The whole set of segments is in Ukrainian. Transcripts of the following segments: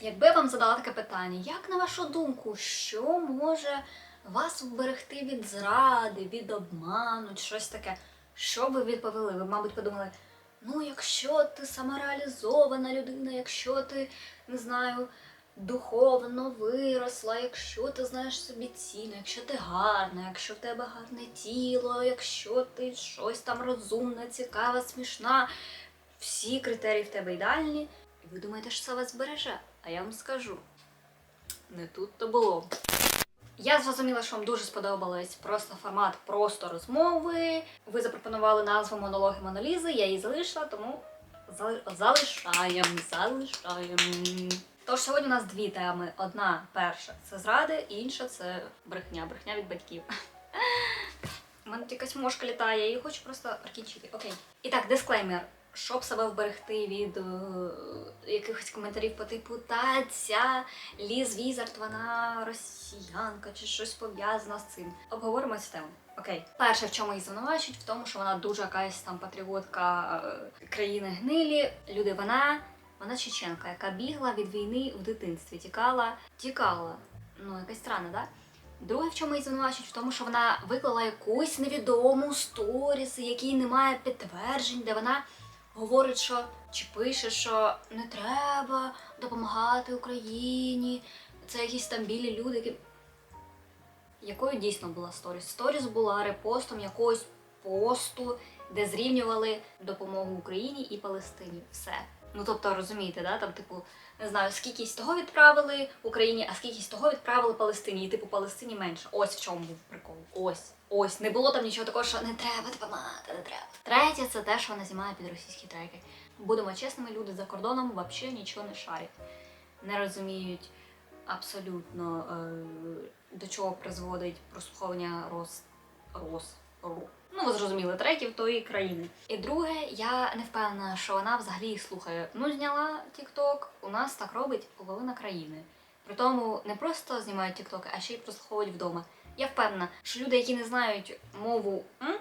Якби вам задала таке питання, як на вашу думку, що може вас вберегти від зради, від обману, щось таке? Що ви відповіли? Ви, мабуть, подумали, ну, якщо ти самореалізована людина, якщо ти, не знаю, духовно виросла, якщо ти знаєш собі ціну, якщо ти гарна, якщо в тебе гарне тіло, якщо ти щось там розумна, цікава, смішна, всі критерії в тебе ідеальні, і ви думаєте, що це вас збереже? А я вам скажу, не тут то було. Я зрозуміла, що вам дуже сподобалось просто формат просто розмови. Ви запропонували назву монологи Монолізи, я її залишила, тому залишаємо, залишаємо. Тож сьогодні у нас дві теми. Одна перша це зради, інша це брехня, брехня від батьків. У мене якась мошка літає, я її хочу просто прикінчити. Окей. І так, дисклеймер. Щоб себе вберегти від е, якихось коментарів по типу та ця Ліз Візард, вона росіянка чи щось пов'язано з цим. Обговоримо цю тему. Окей. Перше, в чому її звинувачують, в тому, що вона дуже якась там патріотка е, країни гнилі. Люди, вона, вона чеченка, яка бігла від війни в дитинстві, тікала, тікала. Ну, якась странна, да? Друге, в чому її звинувачують, в тому, що вона виклала якусь невідому сторіс, якій немає підтверджень, де вона говорить, що чи пише, що не треба допомагати Україні. Це якісь там білі люди, які. Якою дійсно була сторіс? Сторіс була репостом якогось посту, де зрівнювали допомогу Україні і Палестині. Все. Ну тобто розумієте, да? там, типу, не знаю, скільки з того відправили Україні, а скільки з того відправили Палестині, і типу Палестині менше. Ось в чому був прикол. Ось. Ось. Не було там нічого такого, що не треба допомагати, не треба. Третє, це те, що вона знімає під російські треки. Будемо чесними, люди за кордоном взагалі нічого не шарять. Не розуміють абсолютно, е, до чого призводить прослуховування роз. роз. Ну, ви зрозуміли, треків тої країни. І друге, я не впевнена, що вона взагалі слухає. Ну, зняла TikTok, у нас так робить половина країни. При тому не просто знімають TikTok, а ще й прослуховують вдома. Я впевнена, що люди, які не знають мову м,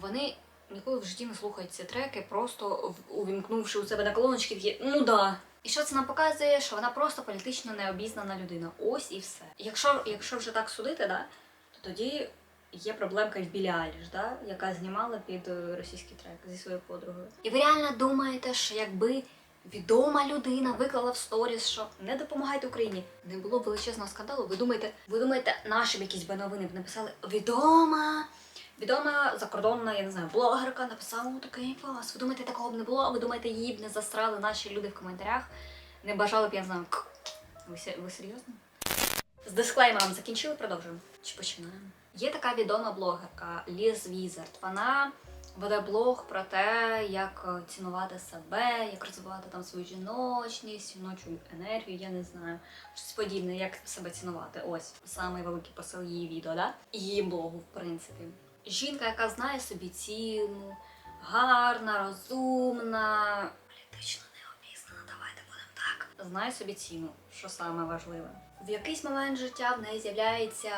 вони ніколи в житті не слухають ці треки, просто увімкнувши у себе на колоночки, такі, ну да. І що це нам показує, що вона просто політично необізнана людина. Ось і все. Якщо, якщо вже так судити, да, то тоді є проблемка в Білі Айліш, да, яка знімала під е, російський трек зі своєю подругою. І ви реально думаєте, що якби відома людина виклала в сторіс, що не допомагайте Україні, не було б величезного скандалу. Ви думаєте, ви думаєте, наші б якісь би новини б написали відома. Відома закордонна, я не знаю, блогерка написала такий пост. Ви думаєте, такого б не було? Ви думаєте, її б не застрали наші люди в коментарях? Не бажали б, я не знаю. Ви, ви серйозно? З дисклеймером закінчили, продовжуємо. Чи починаємо? Є така відома блогерка Ліз Візард. Вона веде блог про те, як е, цінувати себе, як розвивати там свою жіночність, жіночу енергію, я не знаю, щось подібне, як себе цінувати. Ось самий великий посил її відео, да? Її блогу, в принципі. Жінка, яка знає собі ціну, гарна, розумна, політично необізнана, давайте будемо так. Знає собі ціну, що саме важливе. В якийсь момент життя в неї з'являється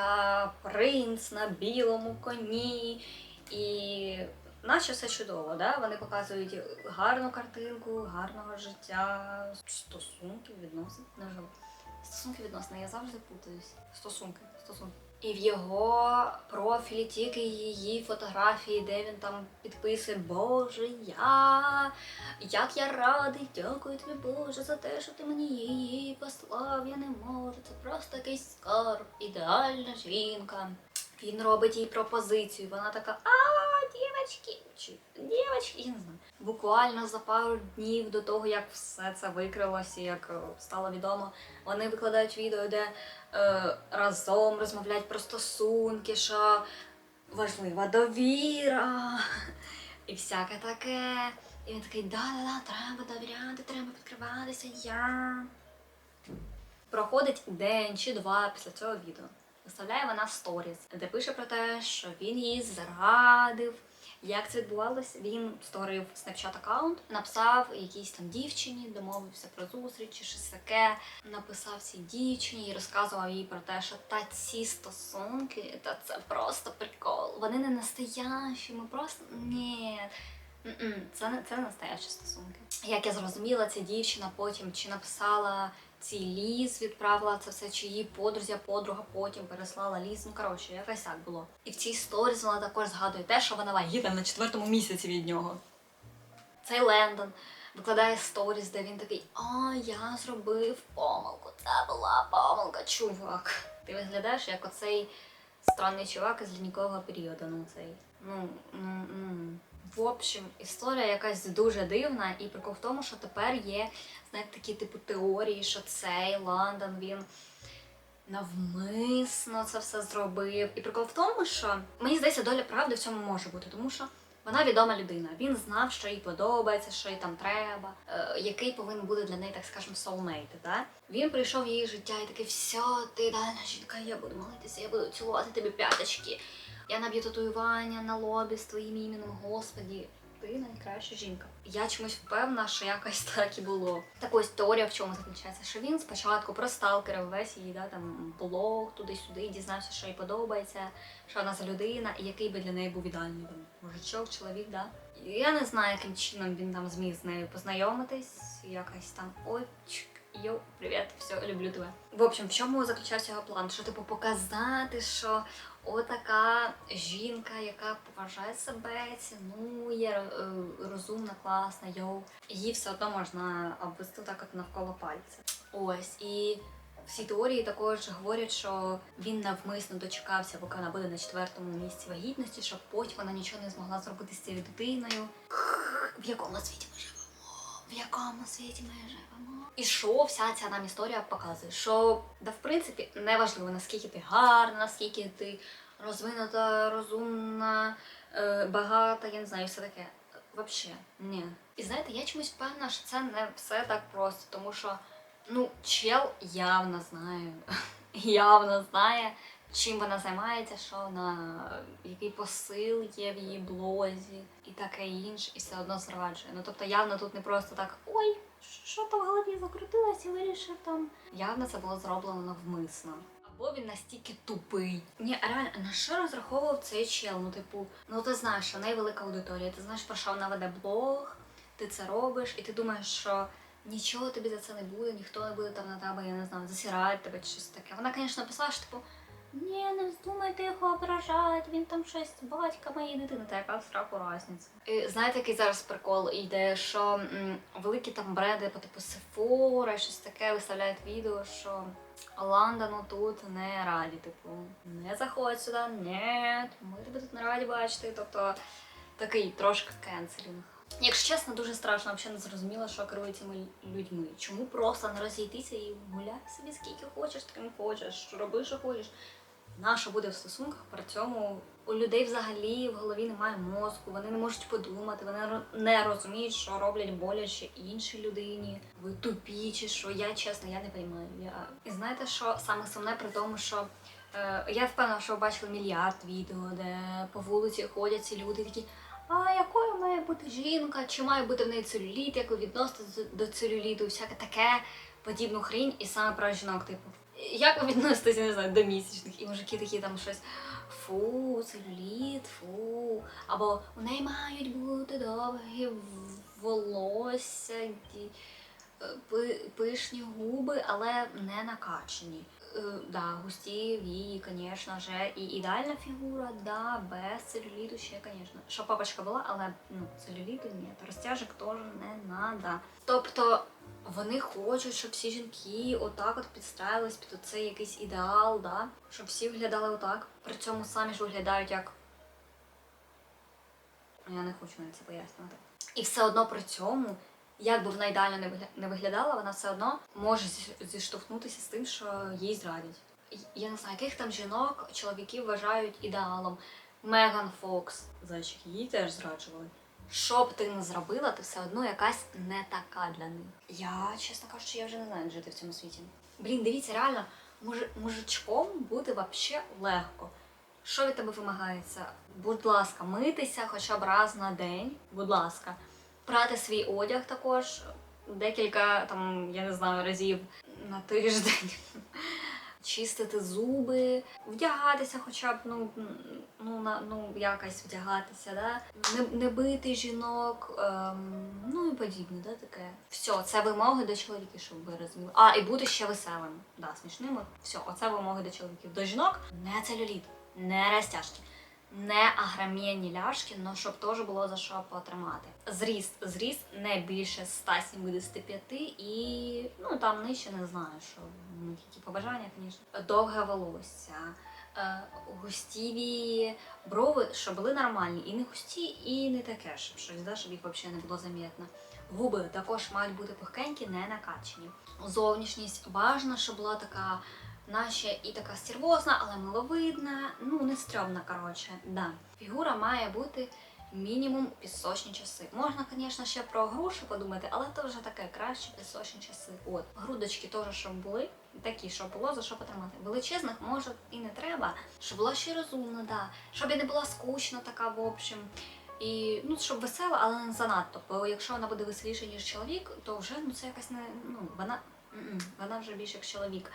принц на білому коні, і наче все чудово, да? Вони показують гарну картинку, гарного життя, стосунки, відносин. Невже? Стосунки відносини, я завжди путаюсь. Стосунки, стосунки. І в його профілі тільки її фотографії, де він там підписує Боже, я як я радий, дякую тобі, Боже, за те, що ти мені її послав, я не можу. Це просто якийсь скарб, ідеальна жінка. Він робить їй пропозицію, вона така, а, дівчатки, чи дівчатки, я не знаю. Буквально за пару днів до того, як все це викрилося, як е, стало відомо, вони викладають відео, де е, разом розмовляють про стосунки, що важлива довіра і всяке таке. І він такий, да-да-да, треба довіряти, треба відкриватися, я. Проходить день чи два після цього відео. Виставляє вона сторіс, де пише про те, що він її зрадив. Як це відбувалось? Він створив Snapchat аккаунт, написав якійсь там дівчині, домовився про зустріч чи щось таке. Написав цій дівчині і розказував їй про те, що та ці стосунки, та це просто прикол. Вони не настоящі, ми просто ні. Це не це настоящі стосунки. Як я зрозуміла, ця дівчина потім чи написала цей ліс, відправила це все, чи її подрузя, подруга потім переслала ліс. Ну коротше, якось так було. І в цій сторіс вона також згадує те, що вона вагітна на четвертому місяці від нього. Цей Лендон викладає сторіс, де він такий: О, я зробив помилку. Це була помилка, чувак. Ти виглядаєш як оцей странний чувак із лінійкового періоду. Ну цей. Ну, ну, ну. В общем, історія якась дуже дивна, і прикол в тому, що тепер є, знаєте, такі типу теорії, що цей Лондон він навмисно це все зробив. І прикол в тому, що мені здається, доля правди в цьому може бути, тому що вона відома людина. Він знав, що їй подобається, що їй там треба, е, який повинен бути для неї, так скажемо, soulmate, да? Він прийшов в її життя і такий, все, ти дана жінка, я буду молитися, я буду цілувати тобі п'яточки. Я наб'ю татуювання на лобі з твоїм іменем, господі. Ти найкраща жінка. Я чомусь впевнена, що якось так і було. Так ось теорія в чому заключається, що він спочатку просталкерив весь її да, там блог туди-сюди, дізнався, що їй подобається, що вона за людина, і який би для неї був ідеальний там мужичок, чоловік, да. Я не знаю, яким чином він там зміг з нею познайомитись, якось там ой, йоу, привіт, все, люблю тебе. В общем, в чому заключався його план? Що типу показати, що отака жінка, яка поважає себе, цінує, е, розумна, класна, йоу. Її все одно можна обвести так от навколо пальця. Ось і. Всі теорії також говорять, що він навмисно дочекався, поки вона буде на четвертому місці вагітності, щоб потім вона нічого не змогла зробити з цією дитиною. В якому світі ми живемо? В якому світі ми живемо? І що вся ця нам історія показує? Що да, в принципі неважливо, наскільки ти гарна, наскільки ти розвинута, розумна, е, багата, я не знаю, все таке. Вообще, ні. І знаєте, я чомусь впевнена, що це не все так просто, тому що ну, чел явно знає, явно знає, чим вона займається, що вона, який посил є в її блозі і таке інше, і все одно зраджує. Ну тобто явно тут не просто так ой, що там в голові закрутилось і вирішив там. Явно це було зроблено навмисно. Або він настільки тупий. Ні, реально, на що розраховував цей чел? Ну, типу, ну ти знаєш, що в велика аудиторія, ти знаєш, про що вона веде блог, ти це робиш, і ти думаєш, що нічого тобі за це не буде, ніхто не буде там на тебе, я не знаю, засирати тебе чи щось таке. Вона, звісно, написала, що типу. Ні, не вздумайте його ображати, він там щось батька моєї дитини, та яка страху разниця. І знаєте, який зараз прикол йде, що м, великі там бренди по типу Sephora щось таке виставляють відео, що Лондону тут не раді, типу, не заходь сюди, ні, ми тебе тут не раді бачити. Тобто такий трошки кенселінг. Якщо чесно, дуже страшно, взагалі не зрозуміла, що керує цими людьми. Чому просто не розійтися і гуляй собі скільки хочеш, таким хочеш, роби, що хочеш. Наша буде в стосунках, при цьому у людей взагалі в голові немає мозку, вони не можуть подумати, вони не розуміють, що роблять боляче іншій людині. Ви тупі чи що, я чесно, я не розумію. Я... І знаєте, що саме сумне при тому, що е, я впевнена, що ви бачили мільярд відео, де по вулиці ходять ці люди такі. А якою має бути жінка? Чи має бути в неї целюліт, як ви відноситесь до целюліту, всяке таке подібну хрінь, і саме про жінок, типу. Як ви відноситеся, не знаю, до місячних, і мужики такі там щось фу, целюліт, фу. Або у неї мають бути довгі волосся, е, пи- пишні губи, але не накачані. Е, Да, густі вії, звісно же, і ідеальна фігура, да, без целюліту ще, звісно. Що папочка була, але ну, целюліту ні, розтяжок теж не надо. Тобто вони хочуть, щоб всі жінки отак от підстраювались під оцей якийсь ідеал, да? щоб всі виглядали отак. При цьому самі ж виглядають як. Я не хочу навіть це пояснювати. І все одно при цьому, як би вона ідеально не не виглядала, вона все одно може зіштовхнутися з тим, що їй зрадять. Я не знаю, яких там жінок чоловіки вважають ідеалом. Меган Фокс, зайчик, її теж зраджували. Що б ти не зробила, ти все одно якась не така для них. Я, чесно кажучи, я вже не знаю, жити в цьому світі. Блін, дивіться, реально, муж- мужичком бути вообще легко. Що від тебе вимагається? Будь ласка, митися хоча б раз на день, будь ласка. Прати свій одяг також декілька, там, я не знаю, разів на тиждень. чистити зуби, вдягатися, хоча б ну, ну, на, ну якось вдягатися, да? не, не бити жінок, ем, ну і подібне, да, таке. Все, це вимоги до чоловіків, щоб ви розуміли. А, і бути ще веселим, да, смішними. Все, оце вимоги до чоловіків. До жінок не целюліт, не розтяжки. Не агромінні ляшки, але щоб теж було за що потримати. Зріст, зріст не більше 175 і ну там нижче не знаю, що ну, які побажання, звісно. Довге волосся, е, густіві брови, щоб були нормальні, і не густі, і не таке, щоб щось, да, щоб їх взагалі не було замітно. Губи також мають бути пухкенькі, не накачені. Зовнішність важна, щоб була така наче і така стервозна, але миловидна, ну не стрьомна, коротше. Да. Фігура має бути мінімум пісочні часи. Можна, звісно, ще про груші подумати, але це вже таке краще пісочні часи. От грудочки теж, щоб були такі, щоб було за що потримати. Величезних може і не треба, щоб була ще розумна, да. щоб і не була скучна така, в общем. І ну, щоб весела, але не занадто. Бо якщо вона буде веселіша, ніж чоловік, то вже ну це якась не ну вона, вона вже більш як чоловік.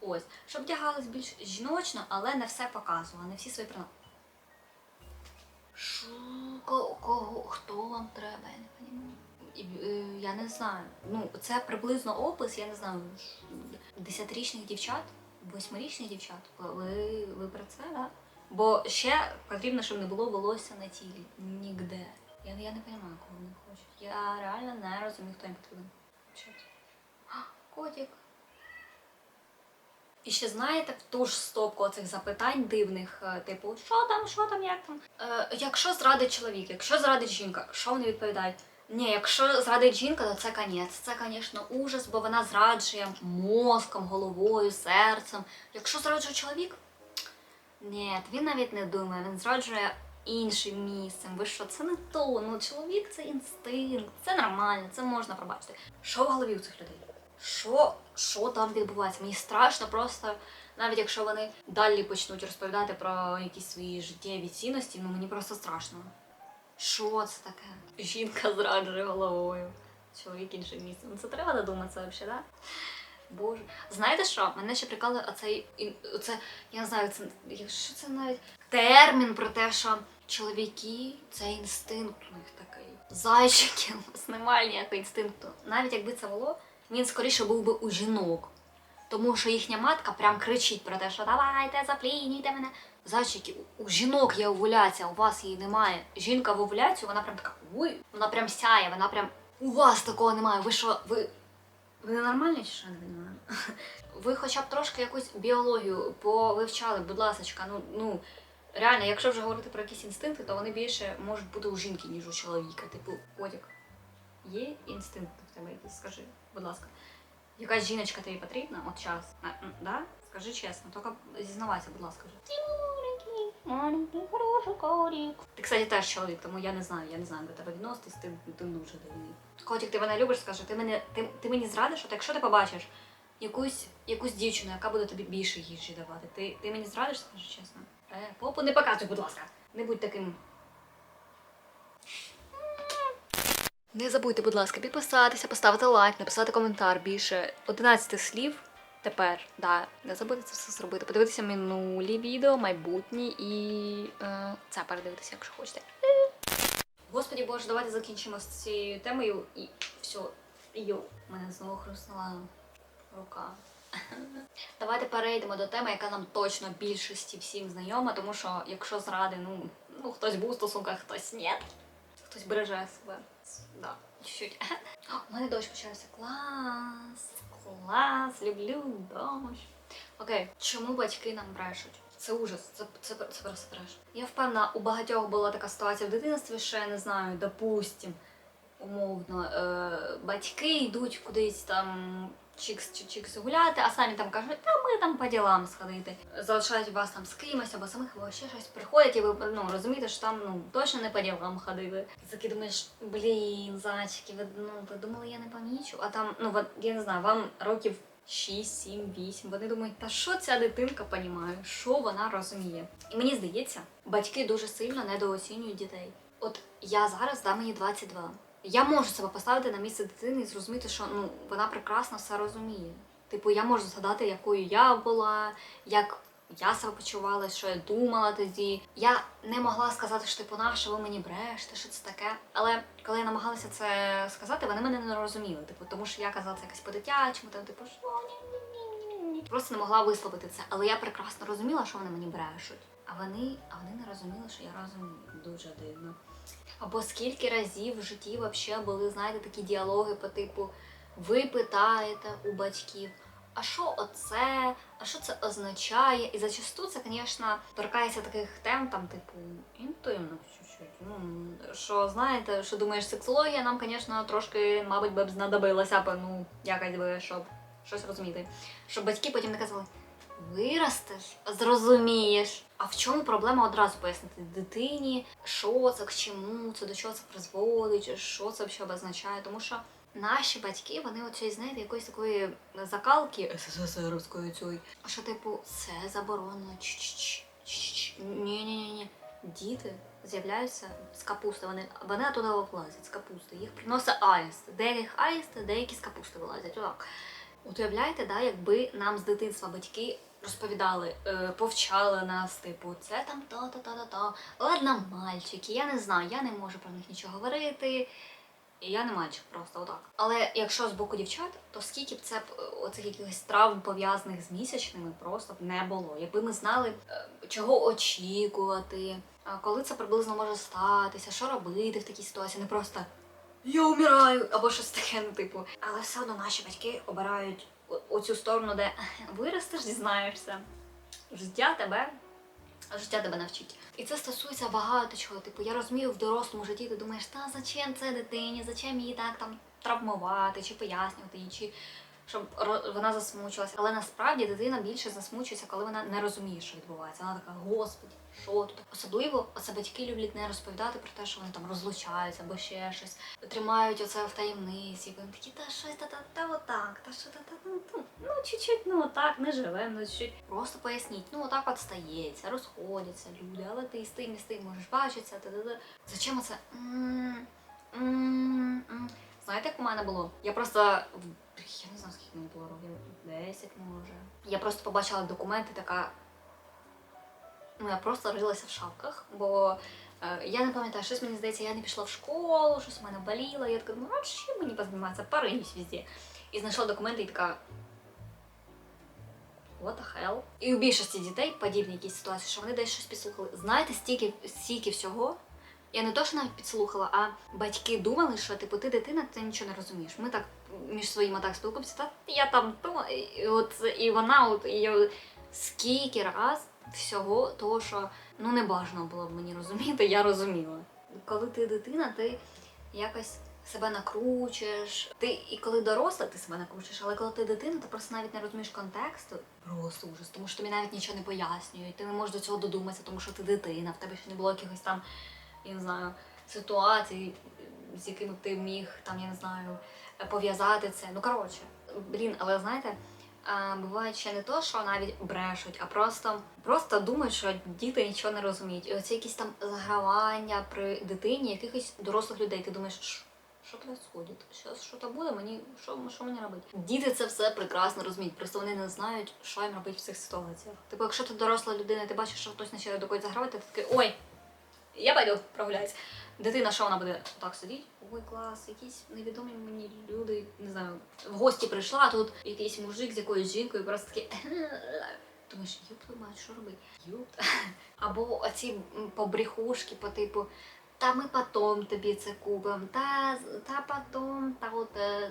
Ось, щоб вдягалась більш жіночно, але не все показувала, не всі свої прино. Що? Кого? Хто вам треба? Я не розумію. Е, я не знаю. Ну, це приблизно опис, я не знаю, десятирічних дівчат, восьмирічних дівчат. Ви, ви про це, да? Бо ще потрібно, щоб не було волосся на тілі. Нігде. Я, я не розумію, кого вони хочуть. Я реально не розумію, хто їм потрібен. Котик. І ще знаєте, в ту ж стопку цих запитань дивних, е, типу, що там, що там, як там. Е, якщо зрадить чоловік, якщо зрадить жінка, що вони відповідають? Ні, якщо зрадить жінка, то це конець. Це, звісно, ужас, бо вона зраджує мозком, головою, серцем. Якщо зраджує чоловік, ні, він навіть не думає, він зраджує іншим місцем. Ви що, це не то. Ну, чоловік це інстинкт, це нормально, це можна пробачити. Що в голові у цих людей? Що, що там відбувається? Мені страшно просто, навіть якщо вони далі почнуть розповідати про якісь свої життєві цінності, ну мені просто страшно. Що це таке? Жінка зраджує головою. Чоловік іншим місцем. Ну це треба додуматися взагалі, да? Боже. Знаєте що? Мене ще прикали оцей оце, я не знаю, це що це навіть термін про те, що чоловіки це інстинкт у них такий. Зайчики, у нас немає ніякого інстинкту. Навіть якби це було, він скоріше був би у жінок. Тому що їхня матка прям кричить про те, що давайте, заплінюйте мене. Зайчики, у жінок є овуляція, у вас її немає. Жінка в овуляцію, вона прям така, ой, вона прям сяє, вона прям. У вас такого немає. Ви що, ви. Ви нормальні чи що не? Ви хоча б трошки якусь біологію повивчали, будь ласка, ну, ну реально, якщо вже говорити про якісь інстинкти, то вони більше можуть бути у жінки, ніж у чоловіка. Типу, котик, є інстинкти в тебе якісь, скажи, будь ласка. Якась жіночка тобі потрібна? От час. Да? Скажи чесно, тільки зізнавайся, будь ласка. Ти маленький, маленький, хороший котик. Ти, кстати, теж чоловік, тому я не знаю, я не знаю, до тебе відноситись, ти, ти дуже дивний. Котик, ти мене любиш, скажи, ти, мене, ти, ти мені зрадиш, от якщо ти побачиш якусь, якусь дівчину, яка буде тобі більше їжі давати, ти, ти мені зрадиш, скажи чесно? Е, попу не показуй, будь ласка. Не будь таким Не забудьте, будь ласка, підписатися, поставити лайк, написати коментар більше 11 слів. Тепер, да, не забудьте це все зробити. Подивитися минулі відео, майбутні і е, це передивитися, якщо хочете. Господі Боже, давайте закінчимо з цією темою і все. Йо, мене знову хрустнула рука. Давайте перейдемо до теми, яка нам точно більшості всім знайома, тому що якщо зради, ну, ну хтось був у стосунках, хтось ні. Хтось береже себе. Да, чуть-чуть. У мене дощ почався. Клас! Клас! Люблю дощ. Окей, чому батьки нам брешуть? Це ужас, це, це, це просто треш. Я впевнена, у багатьох була така ситуація в дитинстві, що я не знаю, допустим, умовно, е, батьки йдуть кудись там чікс чи чікс гуляти, а самі там кажуть, та ми там по ділам сходити. Залишають вас там з кимось або самих або ще щось приходять, і ви ну, розумієте, що там ну, точно не по ділам ходили. Таки думаєш, блін, зайчики, ви, ну, ви думали, я не помічу, а там, ну я не знаю, вам років 6, 7, 8. Вони думають, та що ця дитинка понімає, що вона розуміє. І мені здається, батьки дуже сильно недооцінюють дітей. От я зараз да мені 22. Я можу себе поставити на місце дитини і зрозуміти, що ну вона прекрасно все розуміє. Типу, я можу згадати, якою я була, як я себе почувала, що я думала тоді. Я не могла сказати, що типу, на що ви мені брешете, що це таке. Але коли я намагалася це сказати, вони мене не розуміли. Типу, тому що я казала це якось по-дитячому, там, типу, що ні, ні, ні, ні. Просто не могла висловити це. Але я прекрасно розуміла, що вони мені брешуть. А вони, а вони не розуміли, що я розумію. Дуже дивно. Або скільки разів в житті вообще були, знаєте, такі діалоги по типу ви питаєте у батьків, а що оце, а що це означає? І зачасту це, звісно, торкається таких тем, там, типу, інтимно. Ну, що знаєте, що думаєш, сексологія нам, звісно, трошки, мабуть, би б знадобилася ну, якось би, щоб щось розуміти. Щоб батьки потім не казали. Виростеш, зрозумієш. А в чому проблема одразу пояснити дитині, що це, к чому це, до чого це призводить, що це взагалі означає. Тому що наші батьки, вони оцей, знаєте, якоїсь такої закалки СССРівської цієї, що типу, це заборонено. Ні, ні, ні, ні. Діти з'являються з капусти. Вони, вони туди влазять з капусти. Їх приносить аїст. Деяких аїсти, деякі з капусти вилазять. Отак. От уявляєте, да, якби нам з дитинства батьки розповідали, е, повчали нас, типу, це там та-та-та-та-та. Ладно, мальчики, я не знаю, я не можу про них нічого говорити. Я не мальчик просто отак. Але якщо з боку дівчат, то скільки б це б е, оцих якихось травм пов'язаних з місячними просто б не було. Якби ми знали, е, чого очікувати, коли це приблизно може статися, що робити в такій ситуації, не просто я вмираю або щось таке, ну типу. Але все одно наші батьки обирають оцю сторону, де виростеш, дізнаєшся. Життя тебе. Життя тебе навчить. І це стосується багато чого. Типу, я розумію, в дорослому житті ти думаєш, та зачем це дитині, зачем її так там травмувати, чи пояснювати їй, чи щоб вона засмучилася. Але насправді дитина більше засмучується, коли вона не розуміє, що відбувається. Вона така, господи, що тут? Особливо оце батьки люблять не розповідати про те, що вони там розлучаються або ще щось. Тримають оце в таємниці. Вони такі, та щось та та та отак, та що та та ну, ну, ну чуть-чуть, ну отак, не живемо, ну чуть. Просто поясніть, ну отак от стається, розходяться люди, але ти з тим і з тим можеш бачитися. Та, та, та. Зачем оце? Знаєте, як у мене було? Я просто я не знаю, скільки мені було років, 10 може. Я просто побачила документи, така. Я просто рилася в шапках, бо е, я не пам'ятаю, щось мені здається, я не пішла в школу, щось у мене боліло. Я така, ну а що мені позніматися, поринюсь везде. І знайшла документи і така. What the hell? І у більшості дітей подібні якісь ситуації, що вони десь щось підслухали. Знаєте, стільки, стільки всього. Я не то, що навіть підслухала, а батьки думали, що типу ти дитина, ти нічого не розумієш. Ми так між своїми так спілкуємося, та я там то, і, от, і вона, от, і я, скільки раз всього того, що ну не бажано було б мені розуміти, я розуміла. Коли ти дитина, ти якось себе накручуєш. Ти і коли доросла, ти себе накручуєш, але коли ти дитина, ти просто навіть не розумієш контексту. Просто ужас, тому що тобі навіть нічого не пояснюють. Ти не можеш до цього додуматися, тому що ти дитина, в тебе ще не було якихось там, я не знаю, ситуацій, з якими ти міг там, я не знаю, пов'язати це. Ну коротше, блін, але знаєте. Буває ще не то, що навіть брешуть, а просто, просто думають, що діти нічого не розуміють. І оце якісь там загравання при дитині якихось дорослих людей. Ти думаєш, «Ш- що происходит? Щас що то буде, мені що, що мені робити? Діти це все прекрасно розуміють, просто вони не знають, що їм робити в цих ситуаціях. Типу, якщо ти доросла людина, ти бачиш, що хтось починає до когось загравати, ти такий ой, я пойду прогуляюсь. Дитина, що вона буде так сидіти? Ой, клас, якісь невідомі мені люди, не знаю, в гості прийшла, а тут якийсь мужик з якоюсь жінкою, просто такий. Думаєш, юб твою мать, що робити? Юб. Або оці м, побрехушки по типу. Та ми потом тобі це купимо, та, та потом, та от е,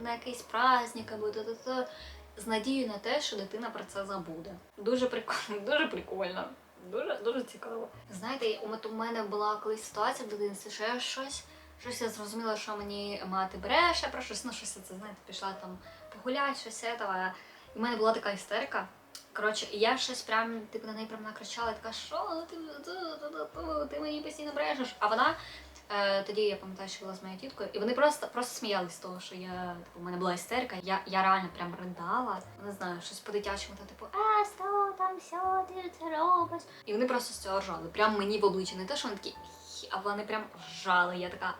на якийсь праздник або та, та, та. з надією на те, що дитина про це забуде. Дуже прикольно, дуже прикольно. Дуже дуже цікаво. Знаєте, у мене була колись ситуація в дитинстві, що я щось, щось я зрозуміла, що мені мати бреше про щось, ну щось це знаєте, пішла там погуляти, щось этого. І в мене була така істерика. Коротше, я щось прям типу на неї прям накричала, така, що ти, ти, ти, ти мені постійно брешеш. А вона е, тоді я пам'ятаю, що була з моєю тіткою, і вони просто просто сміялись з того, що я типу, у мене була істерика. Я, я реально прям ридала. Не знаю, щось по-дитячому, там, типу, а що там все, ти це робиш. І вони просто з цього ржали. Прям мені в обличчя. Не те, що вони такі, а вони прям ржали. Я така.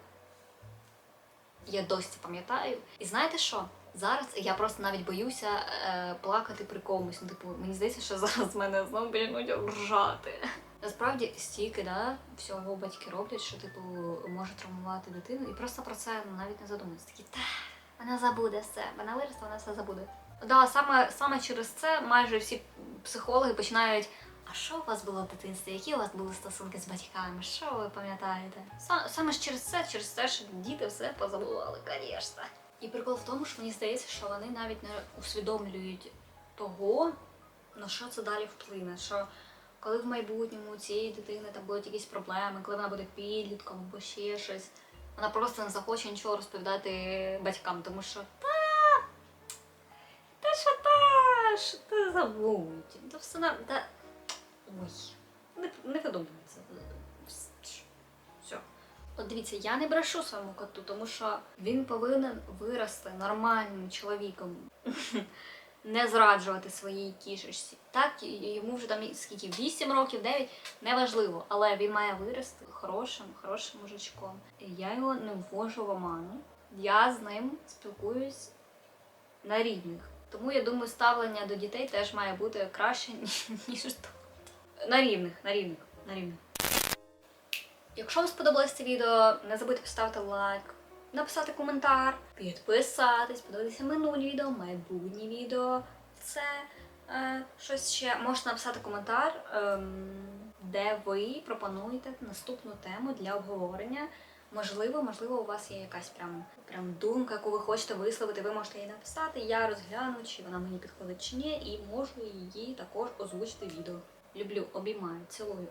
Я досі пам'ятаю. І знаєте що? Зараз я просто навіть боюся е, плакати при комусь. Ну, типу, мені здається, що зараз мене знову почнуть ржати. Насправді стільки, да, всього батьки роблять, що типу може травмувати дитину, і просто про це ну, навіть не задумуються. Такі та вона забуде все, вона виросте, вона все забуде. Да, саме, саме через це майже всі психологи починають. А що у вас було в дитинстві? Які у вас були стосунки з батьками? Що ви пам'ятаєте? Са- Саме ж через це, через те, що діти все позабували, звісно. І прикол в тому, що мені здається, що вони навіть не усвідомлюють того, на що це далі вплине. Що коли в майбутньому у цієї дитини там будуть якісь проблеми, коли вона буде підлітком або ще щось, вона просто не захоче нічого розповідати батькам, тому що та, та що та, що ти забудь, та все на та. Ой, не, не видумується. От дивіться, я не брешу своєму коту, тому що він повинен вирости нормальним чоловіком. Не зраджувати своїй кішечці. Так, йому вже там скільки 8 років, 9, неважливо, але він має вирости хорошим, хорошим мужичком. Я його не ввожу в оману. Я з ним спілкуюсь на рівних. Тому я думаю, ставлення до дітей теж має бути краще, ніж до на рівних, на рівних, на рівних. Якщо вам сподобалось це відео, не забудьте поставити лайк, написати коментар, підписатись, подивитися минулі відео, майбутні відео. Це е, щось ще можете написати коментар, ем, де ви пропонуєте наступну тему для обговорення. Можливо, можливо, у вас є якась прям, прям думка, яку ви хочете висловити, ви можете її написати. Я розгляну, чи вона мені підходить чи ні, і можу її також озвучити відео. Люблю, обіймаю, цілую,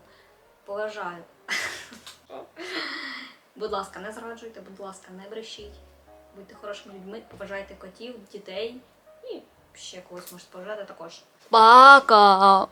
поважаю. Будь ласка, не зраджуйте, будь ласка, не брешіть. Будьте хорошими людьми, поважайте котів, дітей і ще когось можете поважати також. Пока!